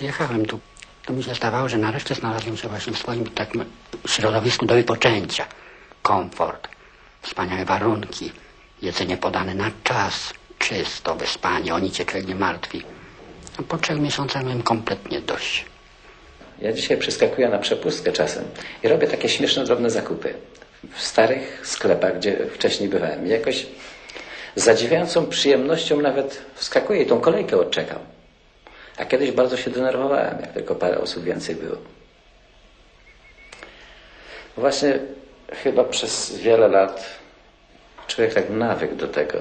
Przyjechałem tu, to mi się zdawało, że nareszcie znalazłem się właśnie w swoim takim środowisku do wypoczęcia. Komfort, wspaniałe warunki, jedzenie podane na czas, czysto, wyspanie, o nic się człowiek nie martwi. A po trzech miesiącach miałem kompletnie dość. Ja dzisiaj przeskakuję na przepustkę czasem i robię takie śmieszne, drobne zakupy. W starych sklepach, gdzie wcześniej bywałem. I jakoś zadziwiającą przyjemnością nawet wskakuję i tą kolejkę odczekam. A kiedyś bardzo się denerwowałem, jak tylko parę osób więcej było. Właśnie chyba przez wiele lat człowiek tak nawykł do tego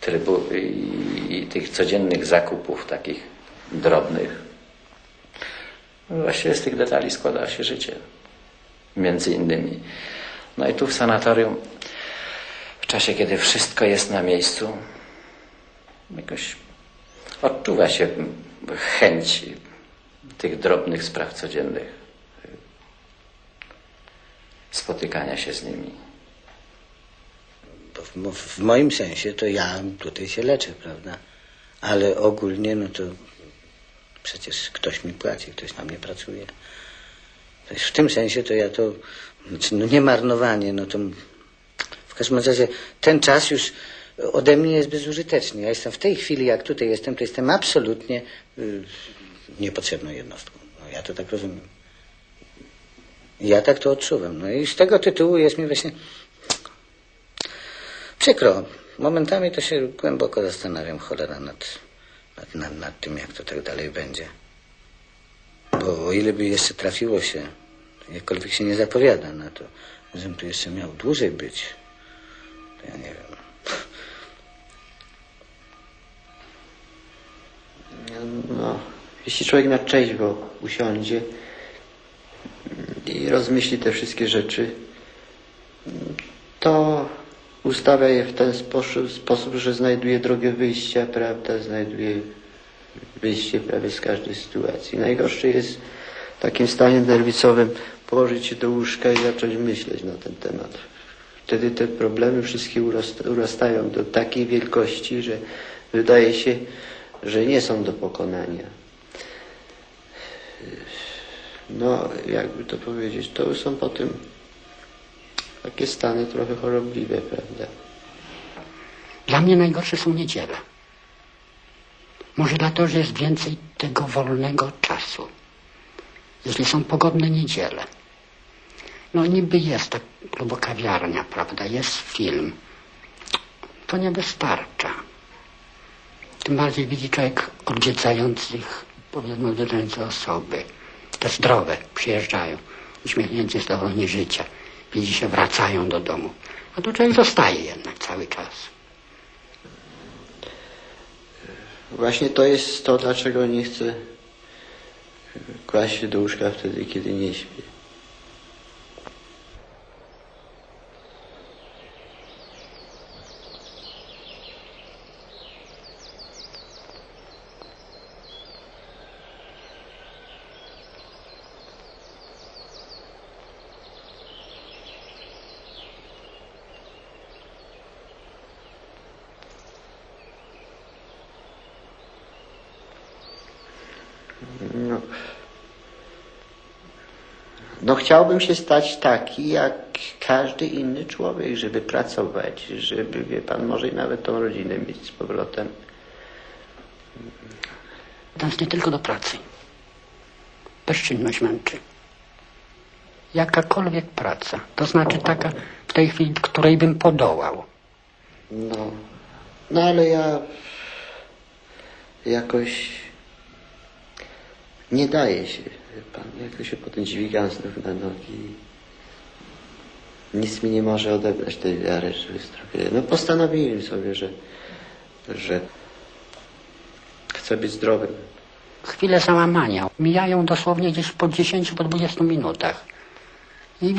trybu i, i tych codziennych zakupów takich drobnych. No Właściwie z tych detali składa się życie. Między innymi. No i tu w sanatorium, w czasie, kiedy wszystko jest na miejscu, jakoś odczuwa się chęć tych drobnych spraw codziennych, spotykania się z nimi. W, w moim sensie to ja tutaj się leczę, prawda? Ale ogólnie, no to przecież ktoś mi płaci, ktoś na mnie pracuje. W tym sensie to ja to, znaczy no nie marnowanie, no to w każdym razie ten czas już ode mnie jest bezużyteczny. Ja jestem w tej chwili, jak tutaj jestem, to jestem absolutnie y, niepotrzebną jednostką. No, ja to tak rozumiem. Ja tak to odczuwam. No i z tego tytułu jest mi właśnie przykro. Momentami to się głęboko zastanawiam, cholera, nad, nad, nad, nad tym, jak to tak dalej będzie. Bo o ile by jeszcze trafiło się, jakkolwiek się nie zapowiada na to, żebym tu jeszcze miał dłużej być, to ja nie wiem. Jeśli człowiek na trzeźwo usiądzie i rozmyśli te wszystkie rzeczy, to ustawia je w ten sposób, sposób, że znajduje drogę wyjścia, prawda, znajduje wyjście prawie z każdej sytuacji. Najgorsze jest w takim stanie nerwicowym położyć się do łóżka i zacząć myśleć na ten temat. Wtedy te problemy wszystkie urastają do takiej wielkości, że wydaje się, że nie są do pokonania. No, jakby to powiedzieć, to są potem takie stany trochę chorobliwe, prawda? Dla mnie najgorsze są niedziele. Może dlatego, że jest więcej tego wolnego czasu. Jeśli są pogodne niedziele. No niby jest ta klubokawiarnia, prawda? Jest film. To nie wystarcza. Tym bardziej widzi człowiek odwiedzających, powiedzmy, odwiedzające osoby. Te zdrowe przyjeżdżają, uśmiechnięci, zadowoleni życia. Widzi się, wracają do domu. A tu człowiek zostaje jednak cały czas. Właśnie to jest to, dlaczego nie chcę kłaść się do łóżka wtedy, kiedy nie śpię. No. no chciałbym się stać taki jak każdy inny człowiek, żeby pracować, żeby, wie pan, może i nawet tą rodzinę mieć z powrotem. Tęsknię tylko do pracy. Bezczynność męczy. Jakakolwiek praca, to znaczy taka w tej chwili, której bym podołał. No, no ale ja jakoś nie daje się, pan, jakoś się potem dźwigam znów na nogi. Nic mi nie może odebrać tej wiary, że wyzdrowieję. No postanowiłem sobie, że, że chcę być zdrowym. Chwile załamania mijają dosłownie gdzieś po 10, po 20 minutach. I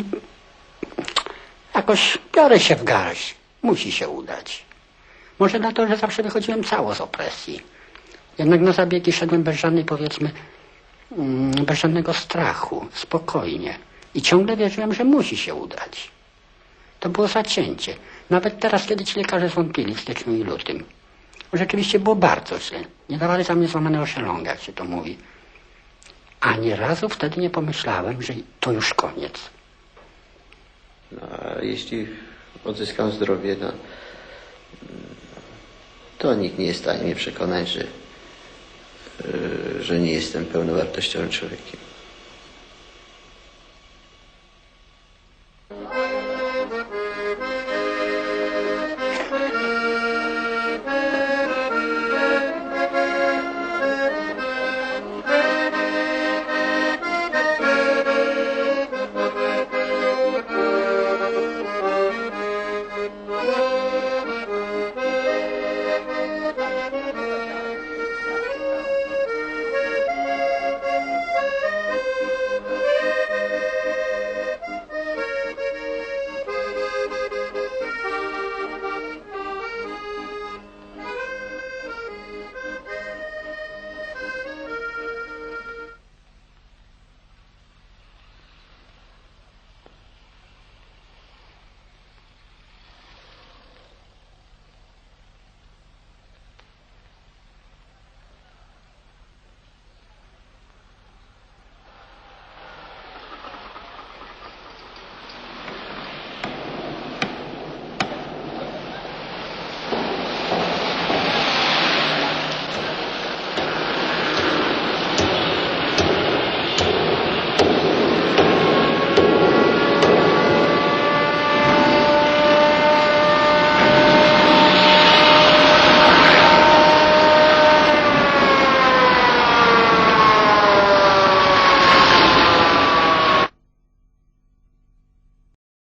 jakoś biorę się w garść. Musi się udać. Może dlatego, że zawsze wychodziłem cało z opresji. Jednak na zabiegi szedłem bez żadnej, powiedzmy, bez żadnego strachu, spokojnie. I ciągle wierzyłem, że musi się udać. To było zacięcie. Nawet teraz, kiedy ci lekarze zwątpili w styczniu i lutym. Rzeczywiście było bardzo źle. Nie dawali za mnie złamanego szelonga, jak się to mówi. Ani razu wtedy nie pomyślałem, że to już koniec. No, a jeśli odzyskam zdrowie, no, to nikt nie jest w stanie mnie przekonać, że, że nie jestem pełnowartościowym człowiekiem.